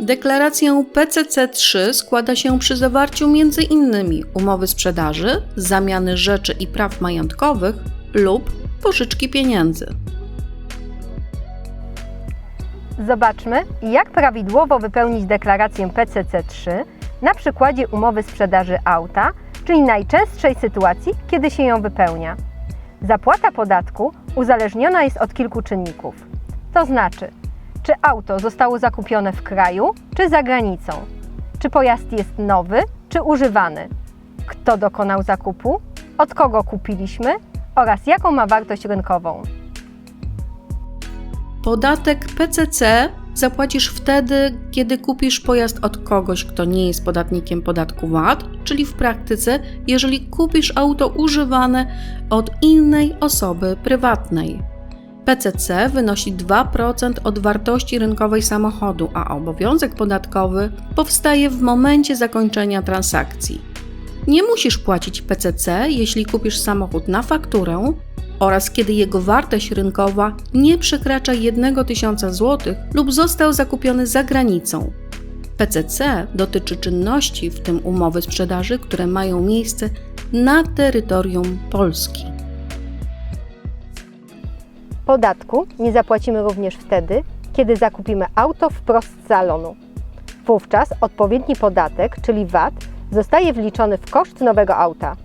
Deklarację PCC3 składa się przy zawarciu m.in. umowy sprzedaży, zamiany rzeczy i praw majątkowych lub pożyczki pieniędzy. Zobaczmy, jak prawidłowo wypełnić deklarację PCC3 na przykładzie umowy sprzedaży auta, czyli najczęstszej sytuacji, kiedy się ją wypełnia. Zapłata podatku uzależniona jest od kilku czynników. To znaczy, czy auto zostało zakupione w kraju, czy za granicą, czy pojazd jest nowy, czy używany, kto dokonał zakupu, od kogo kupiliśmy oraz jaką ma wartość rynkową. Podatek PCC zapłacisz wtedy, kiedy kupisz pojazd od kogoś, kto nie jest podatnikiem podatku VAT, czyli w praktyce, jeżeli kupisz auto używane od innej osoby prywatnej. PCC wynosi 2% od wartości rynkowej samochodu, a obowiązek podatkowy powstaje w momencie zakończenia transakcji. Nie musisz płacić PCC, jeśli kupisz samochód na fakturę oraz kiedy jego wartość rynkowa nie przekracza 1 tysiąca zł lub został zakupiony za granicą. PCC dotyczy czynności, w tym umowy sprzedaży, które mają miejsce na terytorium Polski. Podatku nie zapłacimy również wtedy, kiedy zakupimy auto wprost z salonu. Wówczas odpowiedni podatek, czyli VAT, zostaje wliczony w koszt nowego auta.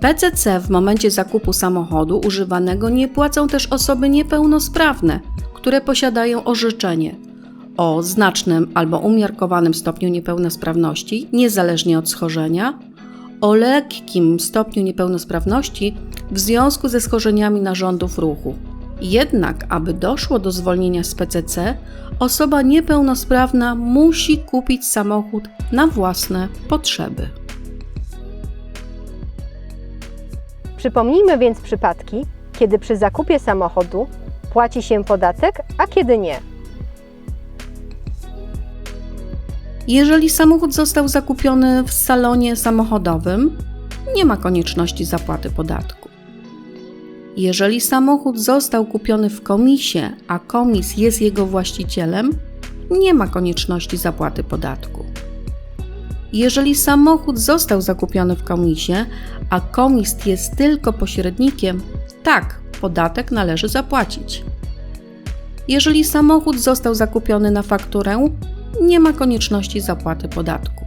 PCC w momencie zakupu samochodu używanego nie płacą też osoby niepełnosprawne, które posiadają orzeczenie o znacznym albo umiarkowanym stopniu niepełnosprawności, niezależnie od schorzenia, o lekkim stopniu niepełnosprawności w związku ze schorzeniami narządów ruchu. Jednak, aby doszło do zwolnienia z PCC, osoba niepełnosprawna musi kupić samochód na własne potrzeby. Przypomnijmy więc przypadki, kiedy przy zakupie samochodu płaci się podatek, a kiedy nie. Jeżeli samochód został zakupiony w salonie samochodowym, nie ma konieczności zapłaty podatku. Jeżeli samochód został kupiony w komisie, a komis jest jego właścicielem, nie ma konieczności zapłaty podatku. Jeżeli samochód został zakupiony w komisie, a komist jest tylko pośrednikiem, tak, podatek należy zapłacić. Jeżeli samochód został zakupiony na fakturę, nie ma konieczności zapłaty podatku.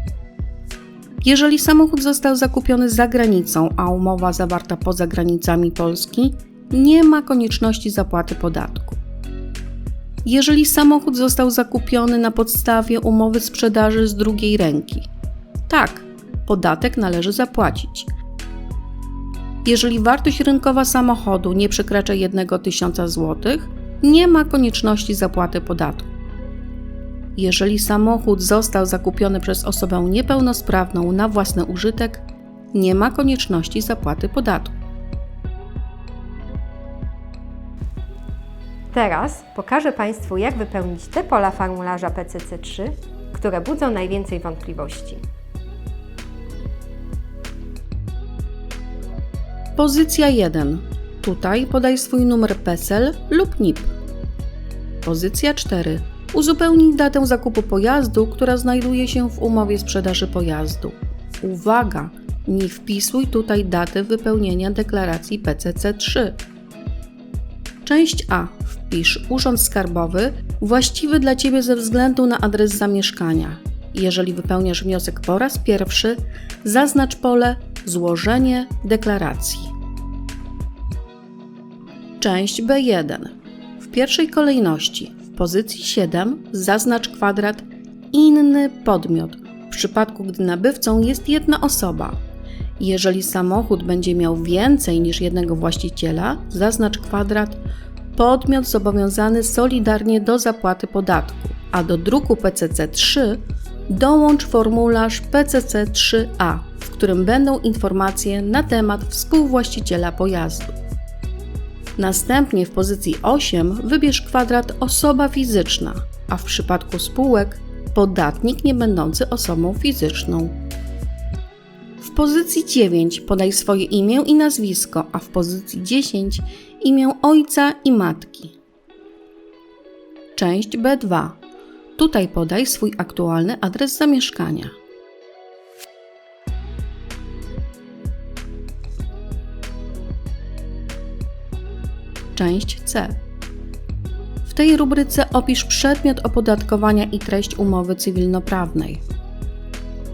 Jeżeli samochód został zakupiony za granicą, a umowa zawarta poza granicami Polski, nie ma konieczności zapłaty podatku. Jeżeli samochód został zakupiony na podstawie umowy sprzedaży z drugiej ręki, tak, podatek należy zapłacić. Jeżeli wartość rynkowa samochodu nie przekracza 1 tysiąca złotych, nie ma konieczności zapłaty podatku. Jeżeli samochód został zakupiony przez osobę niepełnosprawną na własny użytek, nie ma konieczności zapłaty podatku. Teraz pokażę Państwu, jak wypełnić te pola formularza PCC3, które budzą najwięcej wątpliwości. Pozycja 1. Tutaj podaj swój numer PESEL lub NIP. Pozycja 4. Uzupełnij datę zakupu pojazdu, która znajduje się w umowie sprzedaży pojazdu. Uwaga! Nie wpisuj tutaj daty wypełnienia deklaracji PCC3. Część A. Wpisz Urząd Skarbowy właściwy dla Ciebie ze względu na adres zamieszkania. Jeżeli wypełniasz wniosek po raz pierwszy, zaznacz pole Złożenie deklaracji. Część B1. W pierwszej kolejności pozycji 7 zaznacz kwadrat Inny podmiot w przypadku, gdy nabywcą jest jedna osoba. Jeżeli samochód będzie miał więcej niż jednego właściciela, zaznacz kwadrat Podmiot zobowiązany solidarnie do zapłaty podatku, a do druku PCC3 dołącz formularz PCC3A, w którym będą informacje na temat współwłaściciela pojazdu. Następnie w pozycji 8 wybierz kwadrat osoba fizyczna, a w przypadku spółek podatnik nie będący osobą fizyczną. W pozycji 9 podaj swoje imię i nazwisko, a w pozycji 10 imię ojca i matki. Część B2. Tutaj podaj swój aktualny adres zamieszkania. Część C. W tej rubryce opisz przedmiot opodatkowania i treść umowy cywilnoprawnej.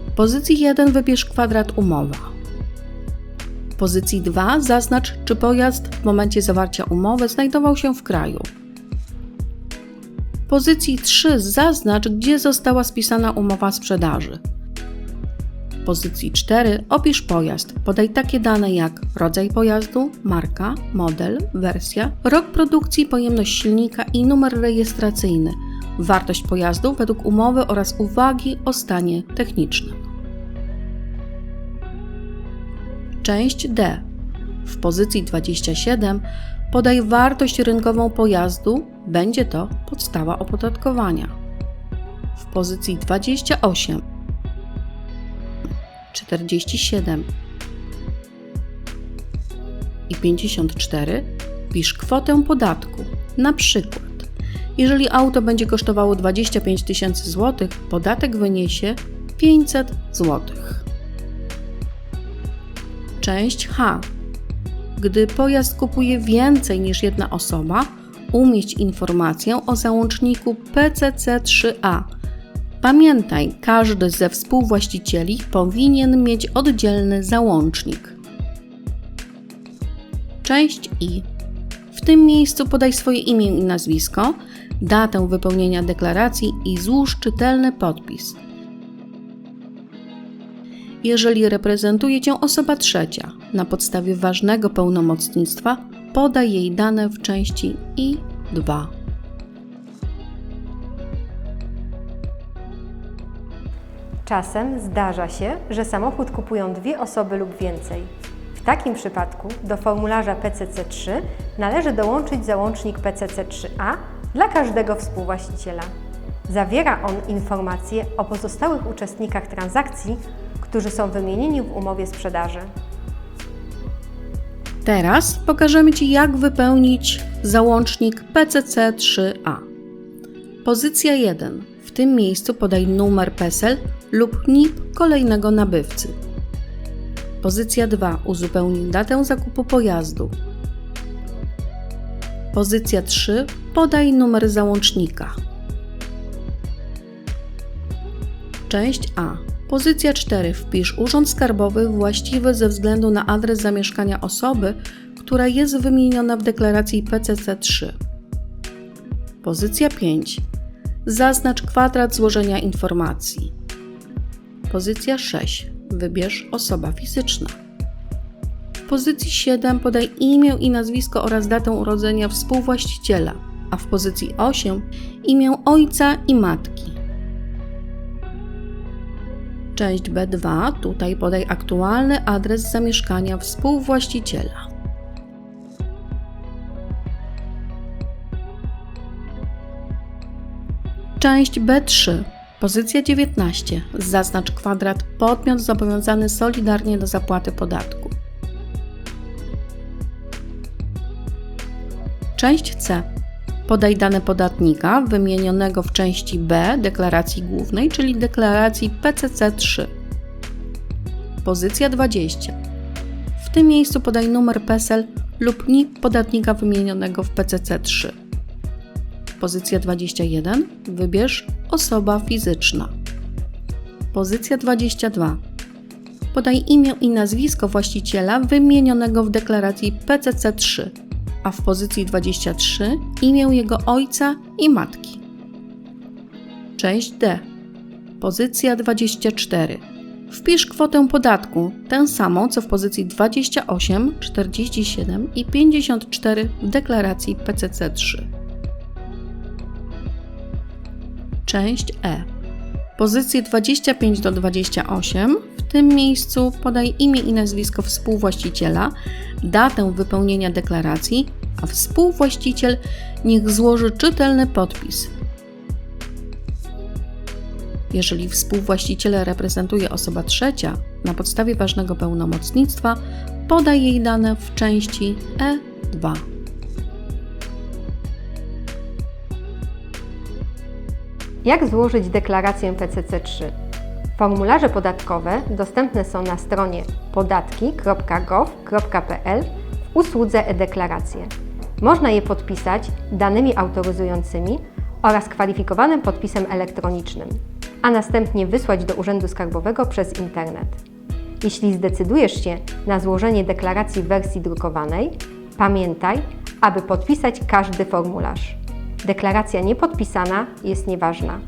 W pozycji 1 wybierz kwadrat umowa. W pozycji 2 zaznacz, czy pojazd w momencie zawarcia umowy znajdował się w kraju. W pozycji 3 zaznacz, gdzie została spisana umowa sprzedaży. W pozycji 4 opisz pojazd. Podaj takie dane jak rodzaj pojazdu, marka, model, wersja, rok produkcji, pojemność silnika i numer rejestracyjny, wartość pojazdu według umowy oraz uwagi o stanie technicznym. Część D. W pozycji 27 podaj wartość rynkową pojazdu, będzie to podstawa opodatkowania. W pozycji 28 47 i 54 pisz kwotę podatku. Na przykład, jeżeli auto będzie kosztowało 25 tysięcy złotych, podatek wyniesie 500 złotych. Część H. Gdy pojazd kupuje więcej niż jedna osoba, umieść informację o załączniku PCC3A. Pamiętaj, każdy ze współwłaścicieli powinien mieć oddzielny załącznik. Część I. W tym miejscu podaj swoje imię i nazwisko, datę wypełnienia deklaracji i złóż czytelny podpis. Jeżeli reprezentuje Cię osoba trzecia, na podstawie ważnego pełnomocnictwa podaj jej dane w części I2. Czasem zdarza się, że samochód kupują dwie osoby lub więcej. W takim przypadku do formularza PCC3 należy dołączyć załącznik PCC3A dla każdego współwłaściciela. Zawiera on informacje o pozostałych uczestnikach transakcji, którzy są wymienieni w umowie sprzedaży. Teraz pokażemy Ci, jak wypełnić załącznik PCC3A. Pozycja 1. W tym miejscu podaj numer PESEL lub NIP kolejnego nabywcy. Pozycja 2. Uzupełnij datę zakupu pojazdu. Pozycja 3. Podaj numer załącznika. Część A. Pozycja 4. Wpisz urząd skarbowy właściwy ze względu na adres zamieszkania osoby, która jest wymieniona w deklaracji PCC3. Pozycja 5. Zaznacz kwadrat złożenia informacji. Pozycja 6. Wybierz osoba fizyczna. W pozycji 7 podaj imię i nazwisko oraz datę urodzenia współwłaściciela, a w pozycji 8 imię ojca i matki. Część B2 tutaj podaj aktualny adres zamieszkania współwłaściciela. Część B3 Pozycja 19. Zaznacz kwadrat podmiot zobowiązany solidarnie do zapłaty podatku. Część C. Podaj dane podatnika wymienionego w części B deklaracji głównej, czyli deklaracji PCC3. Pozycja 20. W tym miejscu podaj numer PESEL lub NIP podatnika wymienionego w PCC3. Pozycja 21. Wybierz osoba fizyczna. Pozycja 22. Podaj imię i nazwisko właściciela wymienionego w deklaracji PCC3, a w pozycji 23 imię jego ojca i matki. Część D. Pozycja 24. Wpisz kwotę podatku, tę samą co w pozycji 28, 47 i 54 w deklaracji PCC3. Część E. Pozycje 25 do 28. W tym miejscu podaj imię i nazwisko współwłaściciela, datę wypełnienia deklaracji, a współwłaściciel niech złoży czytelny podpis. Jeżeli współwłaściciela reprezentuje osoba trzecia, na podstawie ważnego pełnomocnictwa podaj jej dane w części E2. Jak złożyć deklarację PCC3? Formularze podatkowe dostępne są na stronie podatki.gov.pl w usłudze e-deklaracje. Można je podpisać danymi autoryzującymi oraz kwalifikowanym podpisem elektronicznym, a następnie wysłać do Urzędu Skarbowego przez internet. Jeśli zdecydujesz się na złożenie deklaracji w wersji drukowanej, pamiętaj, aby podpisać każdy formularz. Deklaracja niepodpisana jest nieważna.